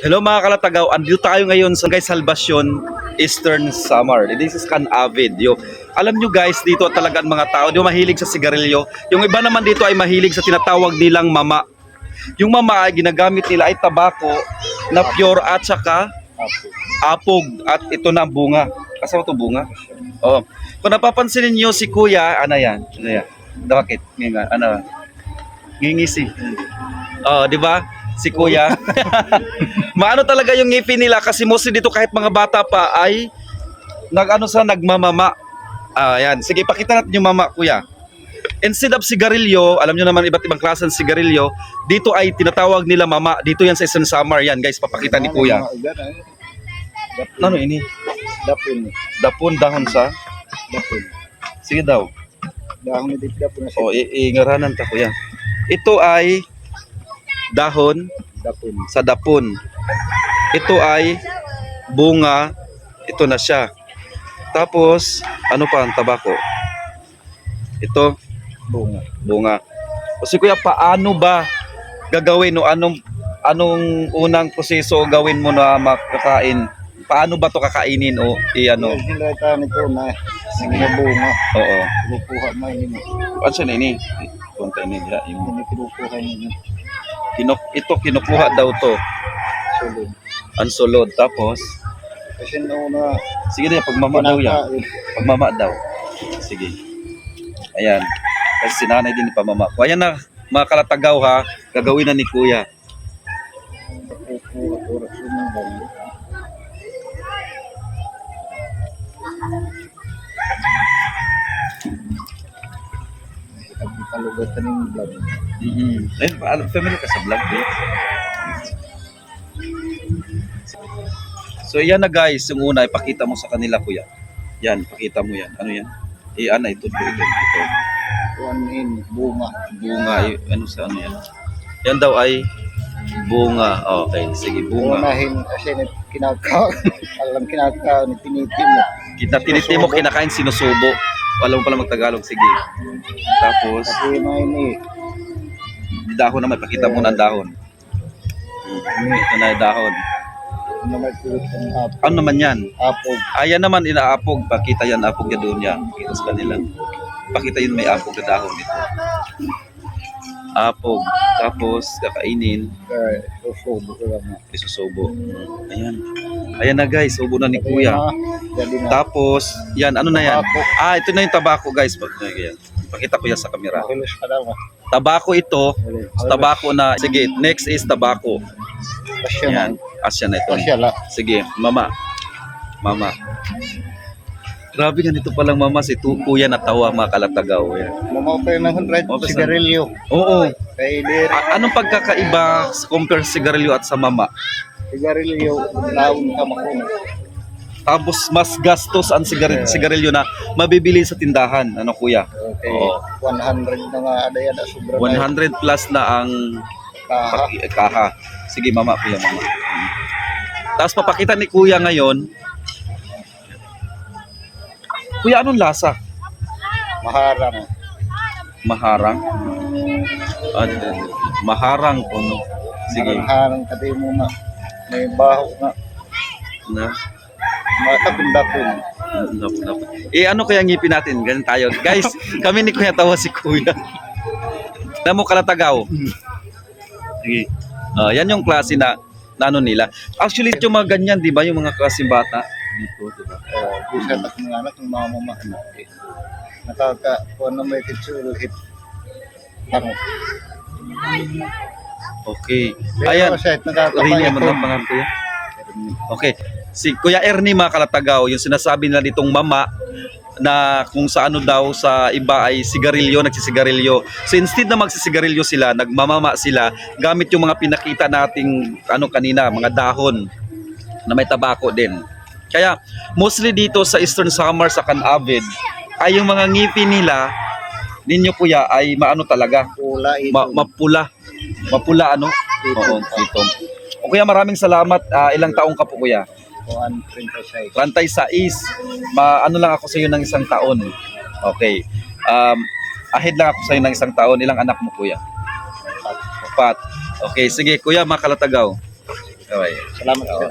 Hello mga kalatagaw, andito tayo ngayon sa guys Salvacion Eastern Samar. This is Can Avid. Yo. Alam nyo guys, dito talaga ang mga tao, ba mahilig sa sigarilyo. Yung iba naman dito ay mahilig sa tinatawag nilang mama. Yung mama ay ginagamit nila ay tabako na pure at saka apog at ito na ang bunga. Kasama to bunga? Oh. Kung napapansin niyo si Kuya, ano yan? Ano yan? Bakit? Nga, ano? Ngingisi. Oh, di ba? Si Kuya. Maano talaga yung ngipin nila kasi mostly dito kahit mga bata pa ay nag-ano sa nagmamama. Ah, yan. Sige, pakita natin yung mama, Kuya. Instead of sigarilyo, alam nyo naman iba't ibang klase ng sigarilyo, dito ay tinatawag nila mama. Dito yan sa Eastern Samar. Yan, guys, papakita ni Kuya. Ano ini? Dapon. Dapon dahon sa? Dapon. Sige daw. Dahon ni dapon na siya. O, i- ingaranan ta, Kuya. Ito ay dahon Dapon. sa dapon. Ito ay bunga. Ito na siya. Tapos, ano pa ang tabako? Ito, Bunga. bunga. O si Kuya, paano ba gagawin o anong anong unang proseso gawin mo na makakain? Paano ba to kakainin o i-ano? Ano? Sila ta nito na sige bunga. Oo. Kinukuha mo yun. Ano siya nini? Punta ni nila. Kinukuha niyo. Kinu ito kinukuha daw to. Sulod. Ang sulod. Tapos, Kasi nauna. sige na, pagmama daw yan. Pagmama daw. Sige. Ayan. Kasi si nanay din ni pamama ko. Ayan na, mga kalatagaw ha. Gagawin na ni kuya. Pag ipalugatan yung vlog. Mm-hmm. Eh, alam, familiar ka sa vlog eh. So yan na guys, yung una, ipakita mo sa kanila kuya. Yan, pakita mo yan. Ano yan? Eh, ano, ito, ito, ito, ito. Kuhan in bunga. Bunga, eh, ano sa ano yan? Yan daw ay bunga. Okay, sige, bunga. Unahin kasi ni kinaka. Alam kinaka ni tiniti mo. Kita tiniti mo, kinakain, sinusubo. Alam mo pala magtagalog, sige. Tapos, Kasi na dahon naman, pakita mo ng dahon. Ito na yung dahon. Ano may tulot ng apog. Ano naman yan? Apog. Ayan naman, inaapog. Pakita yan, apog ya doon niya. Pakita sa kanila. Pakita yun, may apog na dahon dito. Apog. Tapos, kakainin, Kaya susubo ko lang. isusubo. Ayan. Ayan na guys, subo na ni Kuya. Tapos, yan, ano na yan? Ah, ito na yung tabako guys. Ayan. Pakita ko yan sa camera. Tabako ito. Tabako na, sige, next is tabako. Yan. Asya na ito. Sige, mama. Mama. Grabe ganito palang mama si tu kuya na tawa mga kalatagaw. Yan. Mamapay ng 100 Mapasa- sigarilyo. Oo. Kay A- anong pagkakaiba compare sigarilyo at sa mama? Sigarilyo laon ka makuno. Tapos mas gastos ang sigarilyo, sigarilyo na mabibili sa tindahan. Ano kuya? Okay. Oo. 100 na nga adaya na sobra na 100 plus na ang kaha. paki- kaha. Sige mama, kuya mama. Tapos papakita ni kuya ngayon. Kuya, anong lasa? Maharang. Maharang? At, maharang no? Sige. Harang kati mo na. May baho na. Na, Matapin-dapin. Nap, nap. Eh ano kaya ngipin natin? Ganun tayo. Guys, kami ni Kuya tawa si Kuya. Alam mo kalatagaw. Sige. Ah, yan yung klase na, na ano nila. Actually, yung mga ganyan, di ba? Yung mga klaseng bata. Dito, di ba? Uh, bisa tak ng anak ng mga mama anak. Nakaka kuha na may kitsul hit. Tango. Okay. Ayan. Rini naman ang pangalan kuya. Okay. Si Kuya Ernie mga kalatagaw, yung sinasabi nila ditong mama na kung sa ano daw sa iba ay sigarilyo, nagsisigarilyo. So instead na magsisigarilyo sila, nagmamama sila gamit yung mga pinakita nating ano kanina, mga dahon na may tabako din. Kaya mostly dito sa Eastern Samar sa Canavid ay yung mga ngipin nila ninyo kuya ay maano talaga, Pula ma- mapula. Mapula ano? Oo, ito. O kuya maraming salamat. Ah, ilang taong ka po kuya? Kuhan 36. Rantay sa is. Ma ano lang ako sa iyo ng isang taon. Okay. Um ahead lang ako sa iyo ng isang taon. Ilang anak mo kuya? Apat. Okay, sige kuya, makalatagaw. Okay. Salamat Oo.